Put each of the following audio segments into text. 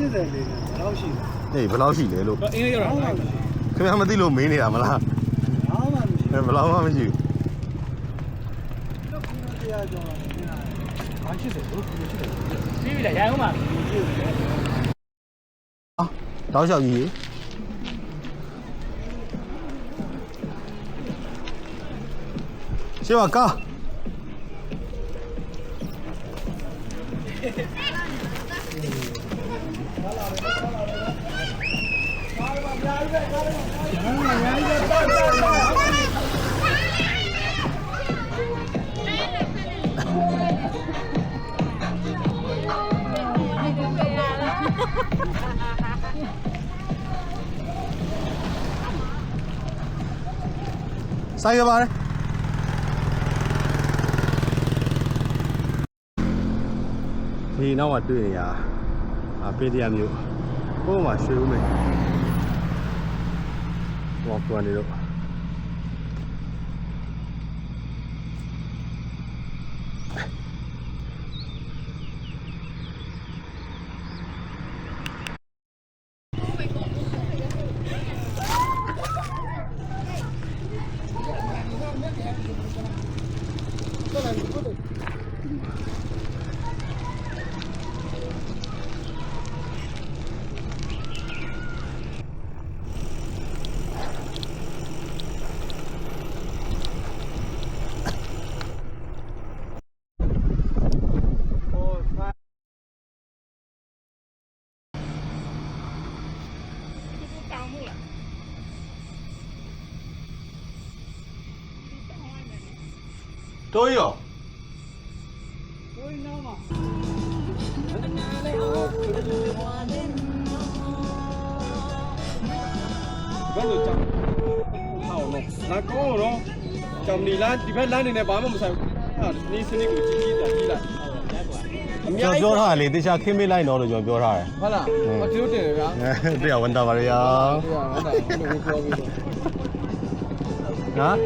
80လေးနဲ့ဘယ်လောက်ရှိလဲဟေးဘယ်လောက်ရှိလဲလို့အင်းရောက်ဘာမှတာမရှိခင်ဗျားမသိလို့မေးနေတာမလားဘာမှမရှိအဲဘယ်လောက်မှမရှိဘူးတော့ခုနတရားကြောင်းလာနေတာဘာ80လို့ခု80ပြီးပြီလားရိုင်းအောင်ပါအာတောက်လျှောက်ကြီးရှေ့ပါကားဆို င်ရပါတယ်ဒီနောက်မှာတွေ့နေရအ ပေးတရားမျိုးကိုယ်မှာရွှေဦးမယ်ဟောကွန်နေတော့ တိုးရောကိုင်းနားမှာဘယ်လိုကြောင်ဟောနော်လာကောင်းတော့ကြောင်ဒီလားဒီဘက်လမ်းနေနဲ့ဘာမှမဆိုင်ဘူးဟာနေစနစ်ကိုကြီးကြီးတာကြီးလိုက်အကျွန်များတော်ကြီးပြောထားတယ်လေတေချာခင်းမေးလိုက်တော့လို့ကျွန်တော်ပြောထားတယ်ဟုတ်လားမကျိုးတင်တယ်ဗျာတရားဝန်တာပါရရဟုတ်လားဟုတ်လားဘယ်လိုပြောပြီးတော့နော်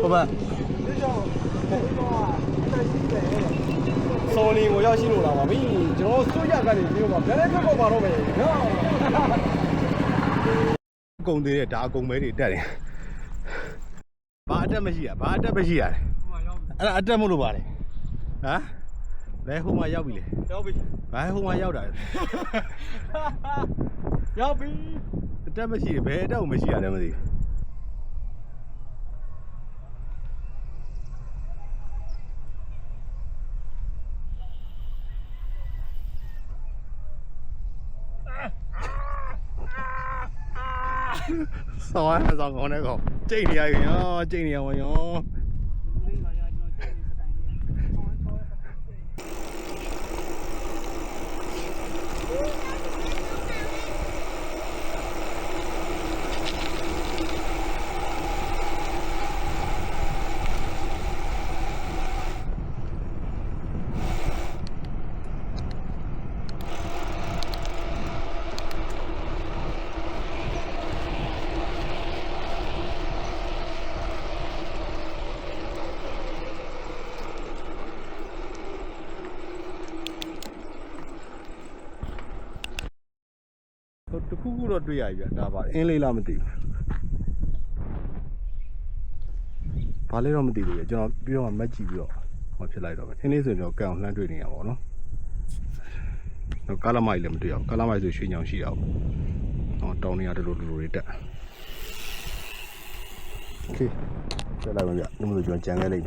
ဟုတ်ပါ စော်လီကိုရောက်ရှိလို့လာပါပြီကျွန်တော်စိုးရကနေပြီးတော့ဗလဲထွက်ပေါ်ပါတော့မယ်နော်အကုန်သေးတယ်ဒါအကုန်မဲတွေတက်တယ်ဘာအတက်မရှိရဘာအတက်မရှိရတယ်ဟိုမှာရောက်အဲ့ဒါအတက်မလို့ပါလေဟမ်ဘယ်ဟိုမှာရောက်ပြီလေရောက်ပြီဘယ်ဟိုမှာရောက်တာလဲရောက်ပြီအတက်မရှိတယ်ဘယ်အတက်ကိုမရှိရတယ်မသိဘူး ဆောင်းရဆောင်ကောင်းတဲ့ကောင်ကြိတ်နေရရင်ရောကြိတ်နေရဝင်ရော လေးမှာရကျွန်တော်ကျင်းစတိုင်လေးဆောင်းဆောင်း ဟိုတ ခုခုတော့တွေ့ရပြီဗျဒါပါအင်းလေးလားမသိဘူးဘာလဲတော့မသိဘူးလေကျွန်တော်ပြီးတော့မှမက်ကြည့်ပြီးတော့ဟောဖြစ်လိုက်တော့မယ်အင်းလေးဆိုရင်ကျွန်တော်ကန်အောင်လှမ်းတွေ့နေရပါတော့နော်တော့ကားလမိုက်လည်းမတွေ့အောင်ကားလမိုက်ဆိုရွှေညောင်ရှိတာပေါ့ဟောတောင်းနေရတယ်လို့လူလူတွေတက်โอเคဆက်လိုက်ပါဗျဒီမှာကျွန်တော်ကြံခဲ့လိုက်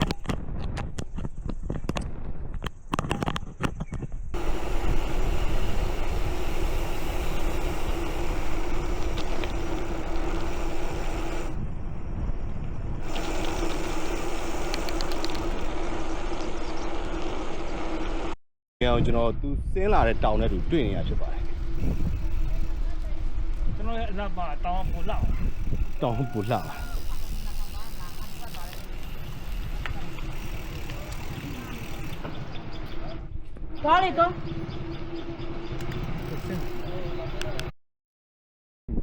ကျွန်တော်ကျွန်တော်သူဆင်းလာတဲ့တောင်နဲ့သူတွေ့နေရဖြစ်ပါတယ်ကျွန်တော်ရဲ့အနာပါတောင်းဖို့လောက်။တောင်ပူလှပါသွားလေတော့။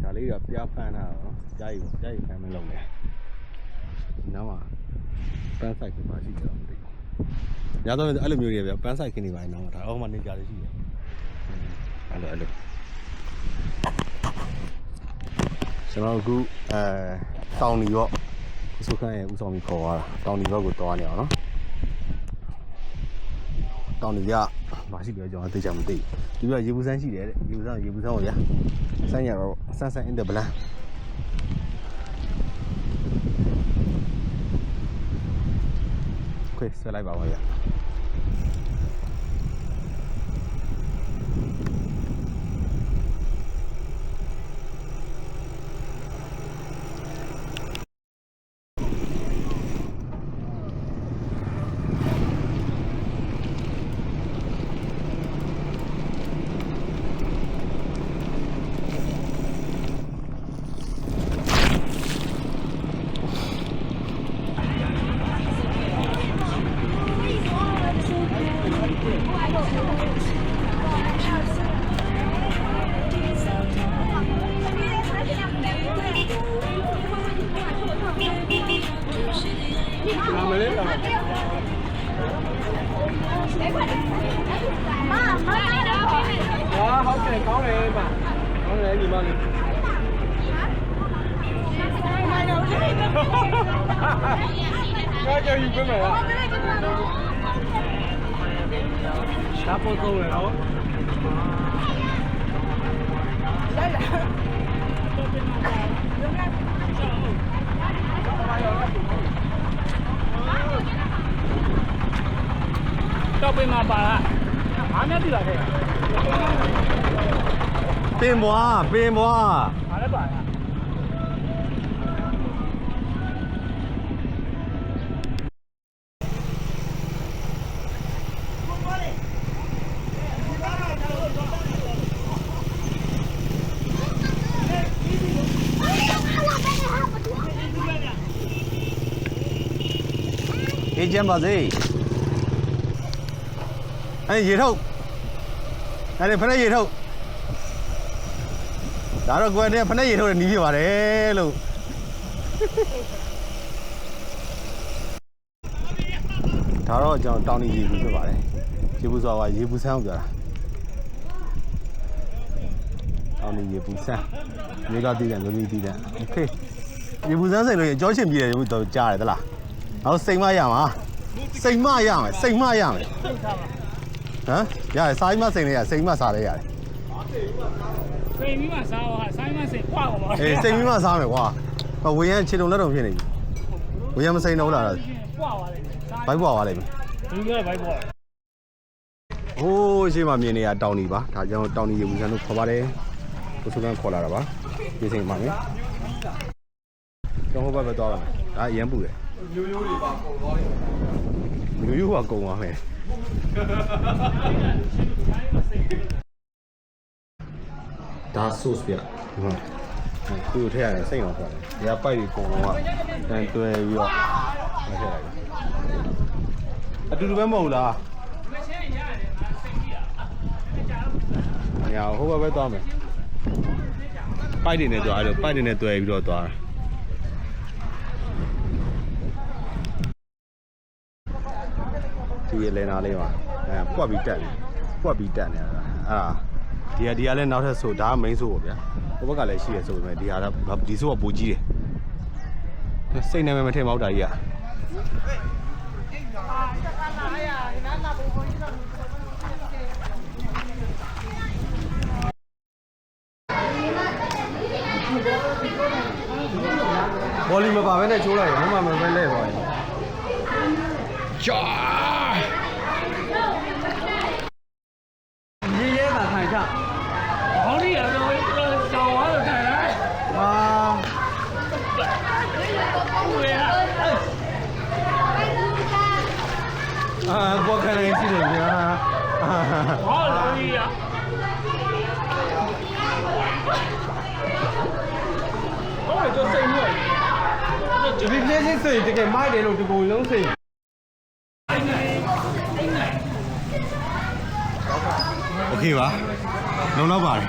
ဒါလေးကပြားဖမ်းတာတော့ကြားရီပေါ့ကြားရီဖမ်းမလုပ်နဲ့။နောက်မှာပန်းဆိုင်ကပါရှိကြတော့မသိဘူး။ ။ညာတော့အဲ့လိုမျိုးတွေပဲပန်းဆိုင်ခင်းနေပါရင်တော့ဒါအောက်မှာနေကြလေးရှိတယ်။အဲ့လိုအဲ့လိုကျွန်တော်အခုအဲတောင်ဒီရော့စုခန့်ရဲ့ဥဆောင်ပြီးခေါ်သွားတာတောင်ဒီဘက်ကိုတွားနေအောင်နော်တောင်ဒီကမရှိပြောကျွန်တော်သိချင်မသိဒီဘက်ရေဘူးစမ်းရှိတယ်တဲ့ရေဘူးစမ်းရေဘူးစမ်းပေါ့ဗျာစမ်းရတော့စမ်းစမ်း in the blank ခွေဆွဲလိုက်ပါပါဗျာ ကောင်းတယ်ပါကောင်းတယ်ညီမလေးကားကြော်ယူပေးမယ်လားရှာဖို့တော့ရအောင်တော့ပြင်မှာပါလားအားများပြီလားခဲ့ ပင်ဘွားပင်ဘွားအားလည်းပါလားအေးချမ်းပါစေအဲရေထုတ်အဲ့ ဒီဖက်ရေထုတ်ဒါတော့ကွယ်နဲ့ဖက်ရေထုတ်တဲ့နီးပြပါတယ်လို့ဒါတော့ကျွန်တော်တောင်းနေရေဘူးဖြစ်ပါတယ်ရေဘူးဆိုတာကရေဘူးဆန်းကိုပြောတာတောင်းနေရေဘူးဆန်းမြေကတည်တယ်လူကြီးတည်တယ်โอเคရေဘူးဆန်းစိန်လို့ရင်အကျော်ရှင်ပြည့်တယ်ဘူးတော့ကြားတယ်သလားနောက်စိန်မရမှာစိန်မရမယ်စိန်မရမယ်ဟမ်ရတယ်စားမစိန်လေးရစိန်မစားလေးရတယ် စိန်ပြီးမှစားပါဆိုင်းမစိန်ခွာပါပါအေးစိန်ပြီးမှစားမယ်ကွာဟောဝေရန်ခြေတုံလက်တုံဖြစ်နေပြီဝေရန်မစိန်တော့ဘူးလားခွာပါလေစားဘိုက်ပွားသွားလိမ့်မယ်ဘူးလည်းဘိုက်ပေါ်ဟိုးရှေ့မှာမြင်နေရတောင်နီပါဒါကြောင့်တောင်နီရေဘူးဆန်းလို့ခေါ်ပါတယ်ကိုစုကန်းခေါ်လာတာပါပြေးစိန်ပါမယ်ကျွန်တော်ဟိုဘက်ပဲသွားပါမယ်ဒါအရင်ပူတယ်မျိုးမျိုးတွေပါပုံသွားတယ်လူယူကကုံသွားမယ် ဒါ sauce ပြဒီမှာခုထည့်ရတယ်စိတ်အောင်ပါတယ်ဒီကပိုက်ကြီးကုံတော့တန်တွဲပြီးတော့မထည့်လိုက်ဘူးအတူတူပဲမဟုတ်လားမရဘူးဟိုဘက်ပဲသွားမယ်ပိုက်တွေနဲ့သွားအဲ့လိုပိုက်တွေနဲ့တွဲပြီးတော့သွားတာဒီရလဲနာလေးပါအဲပွက်ပြီးတက်နေပွက်ပြီးတက်နေတာအဲ့ဒါ ဒီကဒီကလည်းနောက်ထပ်ဆိုဒါက main ဆိုပေါ့ဗျာဟိုဘက်ကလည်းရှိရဆိုပေမဲ့ဒီဟာကဒီဆိုကပိုကြီးတယ်စိတ်နေမမထင်မောက်တာကြီးอ่ะဘောလီမပါဘဲနဲ့ချိုးလိုက်ရင်မမမပဲလဲသွားရင်ဂျာရေရဲတာထိုင်ချ ဟောဒီအရောတောင်းသွားတော့ထိုင်လိုက် အာ ဟုတ်ရဲ့ အာဘောခံနေရှိတယ်ဗျာအာ ဟောလို့ရ ဟုတ်တယ်ကျစိတ်ညွတ်ဒီပြင်းချင်းစိတ်တကယ်မိုက်တယ်လို့ဒီပုံလုံးစိတ် โอเคပါလုံတော့ပါတယ်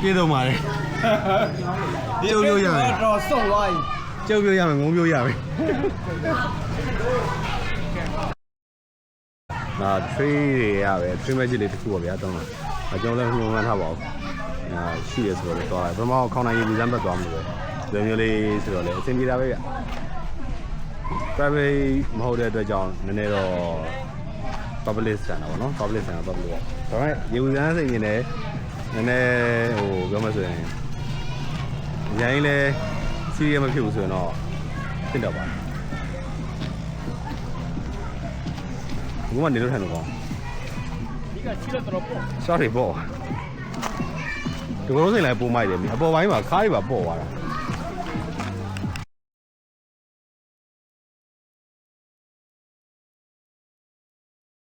ပြေတော့ပါတယ်ကျုပ်လို့ရမယ် တော့စုံသွားပြီ ကျုပ်ပြောရမယ်ငုံပြောရမယ် နာ tree တွေရပဲ tree magic လေးတစ်ခုပါဗျာတောင်းတာအကြောင်းလည်းညှို့မှန်းထားပါဦးအာရှိရဆိုတော့လည်းသွားတယ်ဘယ်မှာခေါင်းနိုင်ရေးလူစမ်းဘက်သွားမလို့ပဲဒီလိုမျိုးလေးဆိုတော့လည်းအဆင်ပြေတာပဲဗျ private မဟုတ်တဲ့အတွက်ကြောင့်နည်းနည်းတော့ public ဆန်တာပေါ့နော် public ဆန်တာ public ပေါ့ဒါပေမဲ့ရေဦးစမ်းစိတ်ရင်လည်းနည်းနည်းဟိုပြောမှဆိုရင်ရိုင်းလဲစီးရမဖြစ်ဘူးဆိုရင်တော့ဖြစ်တော့ပါ ဘူးမနေလို့ထိုင်လို့ကောင်းဒီကရှိတော့တော်ပေါ့ sorry ပေါ့ဒီလိုစိတ်လိုက်ပို့မိုက်တယ်မြေအပေါ်ပိုင်းမှာခါးတွေပါပေါ့သွားတာ